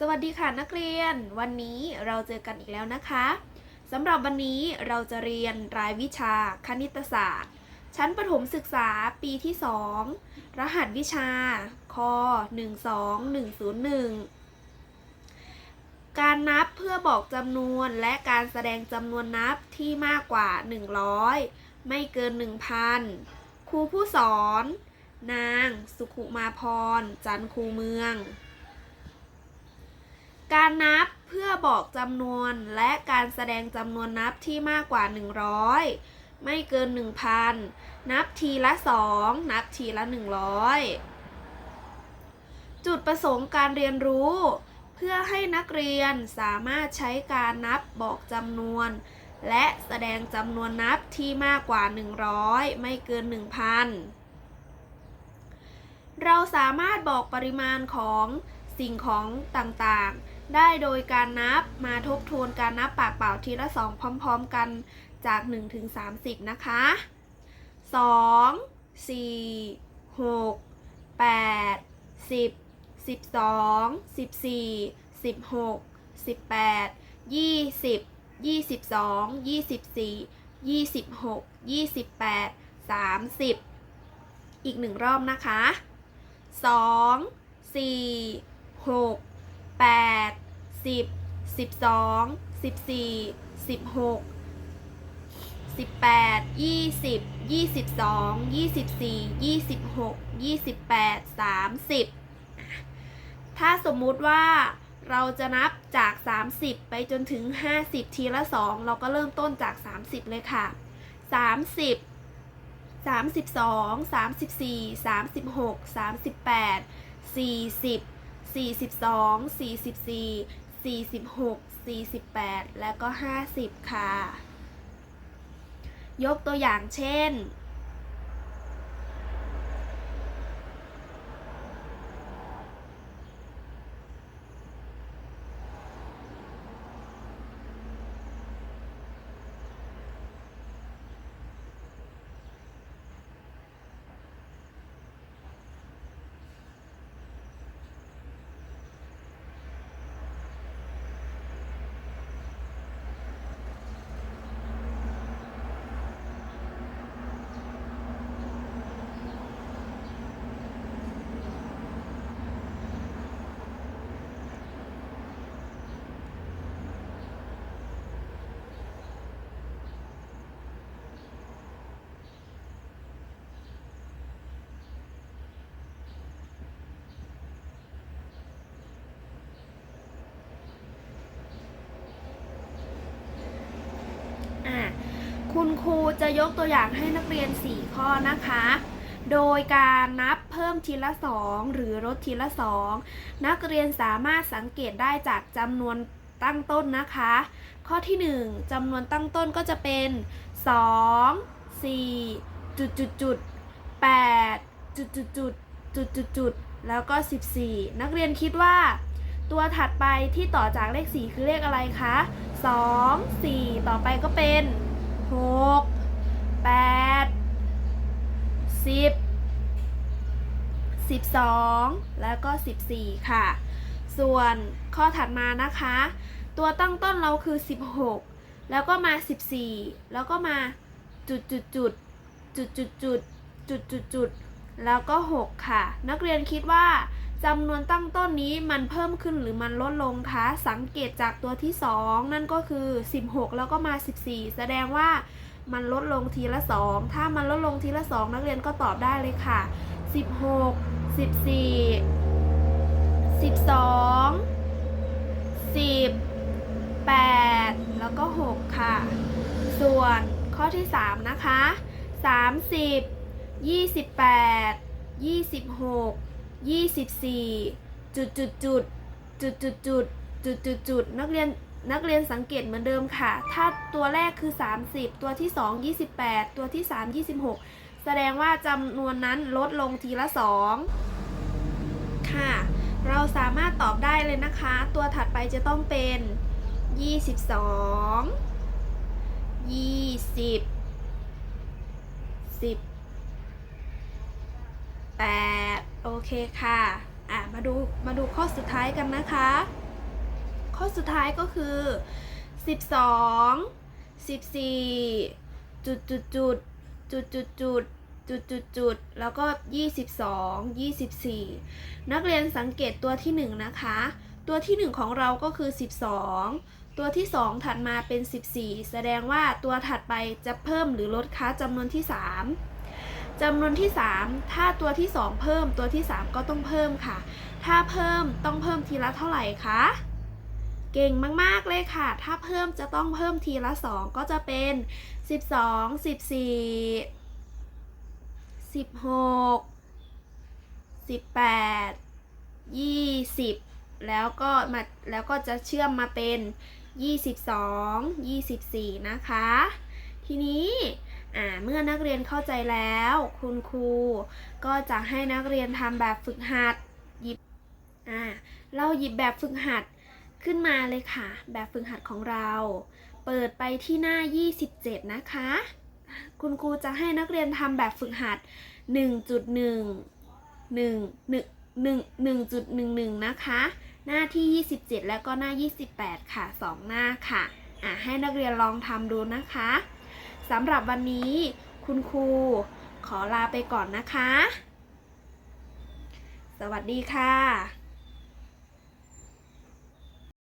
สวัสดีค่ะนักเรียน วันนี้เราเจอกันอีกแล้วนะคะสำหรับวันนี้เราจะเรียนรายวิชาคณิตศาสตร์ ชั้นประถมศึกษาปีที่ 2 รหัสวิชาค12101 การนับเพื่อบอกจำนวนและการแสดงจำนวนนับที่มากกว่า 100 ไม่เกิน 1,000 ครูผู้สอน นาง สุขุมาพร จันทร์คูเมือง การนับเพื่อบอกจำนวนและการแสดงจำนวนนับที่มากกว่า 100 ไม่เกิน 1,000 นับทีละ 2 นับทีละ 100 จุดประสงค์การเรียนรู้ เพื่อให้นักเรียนสามารถใช้การนับบอกจำนวน และแสดงจำนวนนับที่มากกว่า 100 ไม่เกิน 1,000 เราสามารถบอกปริมาณของสิ่งของต่างๆ ได้โดยการนับมาทบทวนการนับปากเปล่าทีละสองพร้อม ๆ กันจาก 1 ถึง 30 นะคะ 2 4 6 8 10 12 14 16 18 20 22 24 26 28 30 อีกหนึ่งรอบนะคะสองสี่หก แปดสิบสิบสองสิบสี่สิบหกสิบแปดยี่สิบยี่สิบสองยี่สิบสี่ยี่สิบหกยี่สิบแปดสามสิบถ้าสมมุติว่าเราจะนับจาก 30 ไปจนถึง 50 ทีละ 2 เราก็เริ่มต้นจาก 30 เลยค่ะ 30สามสิบ 42 44 46 48 และก็ 50 ค่ะ ยกตัวอย่างเช่น คุณครูจะยกตัวอย่างให้นักเรียน 4 ข้อนะคะ โดยการนับเพิ่มทีละ 2 หรือลดทีละ 2 นักเรียนสามารถสังเกตได้จากจำนวนตั้งต้นนะคะ ข้อที่ 1จำนวนตั้งต้นก็จะเป็น 2 4จุดจุดจุด8จุดจุดจุดจุดจุดจุดแล้วก็ 14 นักเรียนคิดว่า ตัวถัดไปที่ต่อจากเลข 4 คือเลขอะไรคะ 2 4 ต่อไปก็เป็น 6 8 10 12แล้วก็14ค่ะ ส่วนข้อถัดมานะคะ ตัวตั้งต้นเราคือ16แล้วก็มา14แล้วก็มาจุดจุดจุดจุดจุดจุดจุดจุดจุดแล้วก็6ค่ะ นักเรียนคิดว่า จำนวนตั้งต้นนี้มันเพิ่มขึ้นหรือมันลดลงคะ สังเกตจากตัวที่ 2 นั่นก็คือ 16 แล้วก็มา 14 แสดงว่ามันลดลงทีละ 2 ถ้ามันลดลงทีละ 2 นักเรียนก็ตอบได้เลยค่ะ 16 14 12 10 8 แล้วก็ 6 ค่ะ ส่วนข้อที่ 3 นะคะ 30 28 26 24จุดจุดจุดจุดจุดจุดจุดจุดจุดนักเรียนนักเรียนสังเกตเหมือนเดิมค่ะ ถ้าตัวแรกคือ 30 ตัวที่ 2 28 ตัวที่ 3 26 แสดงว่าจำนวนนั้นลดลงทีละ 2 ค่ะ เราสามารถตอบได้เลยนะคะ ตัวถัดไปจะต้องเป็น 22 20 10 8 โอเคค่ะอะมาดูมาดูข้อสุดท้ายกันนะคะ ข้อสุดท้ายก็คือ 12 14จุดจุดจุดจุดจุดจุดจุดจุดจุดแล้วก็ 22 24 นักเรียนสังเกตตัวที่ 1 นะคะ ตัวที่ 1 ของเราก็คือ 12 ตัวที่ 2 ถัดมาเป็น 14 แสดงว่าตัวถัดไปจะเพิ่มหรือลดคะจำนวนที่ 3 จำนวนที่ 3 ถ้าตัวที่ 2 เพิ่มตัวที่ 3 ก็ต้องเพิ่มค่ะ ถ้าเพิ่มต้องเพิ่มทีละเท่าไหร่คะเก่งมาก ๆ เลยค่ะ ถ้าเพิ่มจะต้องเพิ่มทีละ 2 ก็จะเป็น 12 14 16 18 20 แล้วก็มาแล้วก็จะเชื่อมมาเป็น 22 24 นะคะ ทีนี้ เมื่อนักเรียนเข้าใจแล้ว คุณครูก็จะให้นักเรียนทำแบบฝึกหัดหยิบอ่าเราหยิบแบบฝึกหัดขึ้นมาเลยค่ะ แบบฝึกหัดของเรา เปิดไปที่หน้า 27 นะคะ คุณครูจะให้นักเรียนทำแบบฝึกหัด 1.1 1 1 1 1.11นะคะ หน้าที่ 27 แล้วก็หน้า 28 ค่ะ 2 หน้าค่ะอะให้นักเรียนลองทำดูนะคะ สำหรับวันนี้คุณครูขอลาไปก่อนนะคะ สวัสดีค่ะ